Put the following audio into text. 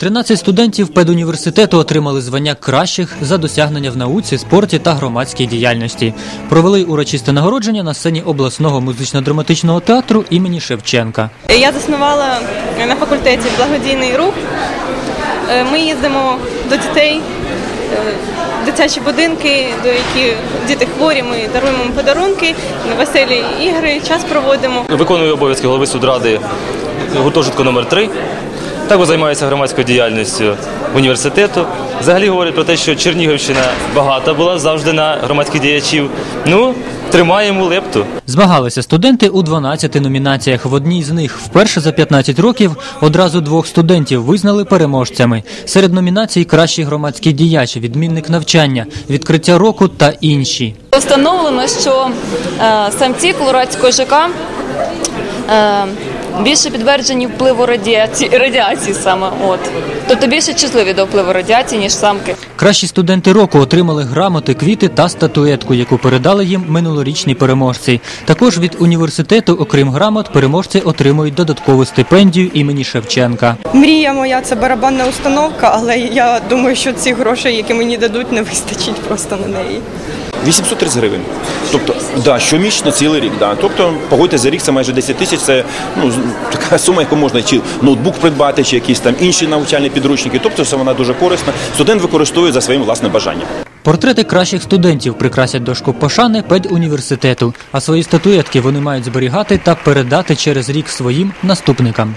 13 студентів педуніверситету отримали звання кращих за досягнення в науці, спорті та громадській діяльності. Провели урочисте нагородження на сцені обласного музично-драматичного театру імені Шевченка. Я заснувала на факультеті благодійний рух. Е, Ми їздимо до дітей, е, дитячі будинки, до які діти хворі. Ми даруємо їм подарунки, веселі ігри, час проводимо. Виконую обов'язки голови судради гуртожитку номер 3 Також займаюся громадською діяльністю університету. Взагалі говорять про те, що Чернігівщина багата була завжди на громадських діячів. Ну, тримаємо лепту. Змагалися студенти у 12 номінаціях. В одній з них вперше за 15 років одразу двох студентів визнали переможцями. Серед номінацій кращий громадський діяч, відмінник навчання, відкриття року та інші. Встановлено, що е, самці колорадського ЖК е, більше підтверджені впливу радіації, радіації саме. От. Тобто більше чутливі до впливу радіації, ніж самки. Кращі студенти року отримали грамоти, квіти та статуетку, яку передали їм минулорічні переможці. Також від університету, окрім грамот, переможці отримують додаткову стипендію імені Шевченка. Мрія моя це барабанна установка, але я думаю, що ці грошей, які мені дадуть, не вистачить просто на неї. 830 гривень. Тобто, да, щомісячно цілий рік. Да. Тобто, погодьте за рік це майже 10 тисяч. Це ну, така сума, яку можна чи ноутбук придбати, чи якісь там інші навчальні підручники. Тобто, це вона дуже корисна. Студент використовує за своїм власним бажанням. Портрети кращих студентів прикрасять дошку пошани педуніверситету, а свої статуетки вони мають зберігати та передати через рік своїм наступникам.